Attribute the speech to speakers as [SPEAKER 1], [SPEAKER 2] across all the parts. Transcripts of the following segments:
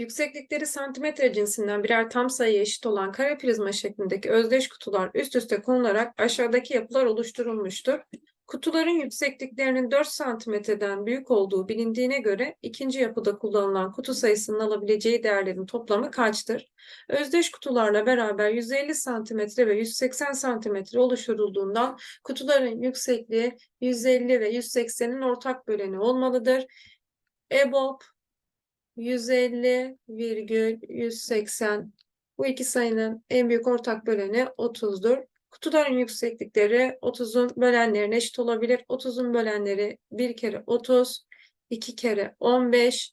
[SPEAKER 1] Yükseklikleri santimetre cinsinden birer tam sayıya eşit olan kare prizma şeklindeki özdeş kutular üst üste konularak aşağıdaki yapılar oluşturulmuştur. Kutuların yüksekliklerinin 4 santimetreden büyük olduğu bilindiğine göre ikinci yapıda kullanılan kutu sayısının alabileceği değerlerin toplamı kaçtır? Özdeş kutularla beraber 150 santimetre ve 180 santimetre oluşturulduğundan kutuların yüksekliği 150 ve 180'in ortak böleni olmalıdır. EBOB 150 virgül 180 bu iki sayının en büyük ortak böleni 30'dur. Kutuların yükseklikleri 30'un bölenlerine eşit olabilir. 30'un bölenleri 1 kere 30, 2 kere 15,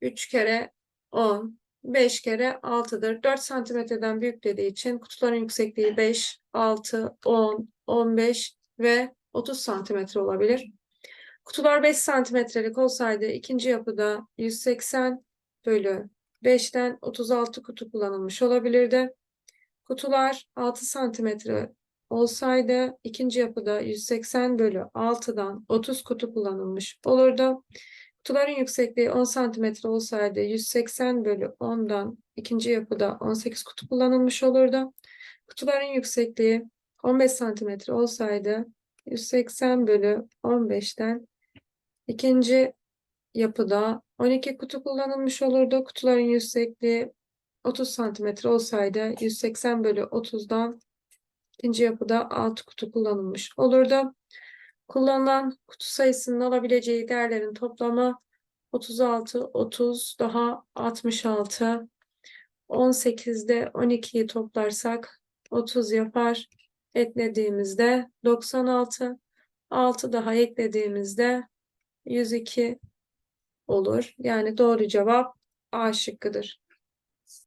[SPEAKER 1] 3 kere 10, 5 kere 6'dır. 4 santimetreden büyük dediği için kutuların yüksekliği 5, 6, 10, 15 ve 30 santimetre olabilir. Kutular 5 santimetrelik olsaydı ikinci yapıda 180 bölü 5'ten 36 kutu kullanılmış olabilirdi. Kutular 6 santimetre olsaydı ikinci yapıda 180 bölü 6'dan 30 kutu kullanılmış olurdu. Kutuların yüksekliği 10 santimetre olsaydı 180 bölü 10'dan ikinci yapıda 18 kutu kullanılmış olurdu. Kutuların yüksekliği 15 santimetre olsaydı 180 bölü 15'ten ikinci yapıda 12 kutu kullanılmış olurdu. Kutuların yüksekliği 30 santimetre olsaydı 180 bölü 30'dan ikinci yapıda 6 kutu kullanılmış olurdu. Kullanılan kutu sayısının alabileceği değerlerin toplamı 36, 30 daha 66. 18'de 12'yi toplarsak 30 yapar. Eklediğimizde 96. 6 daha eklediğimizde 102 olur. Yani doğru cevap A şıkkıdır.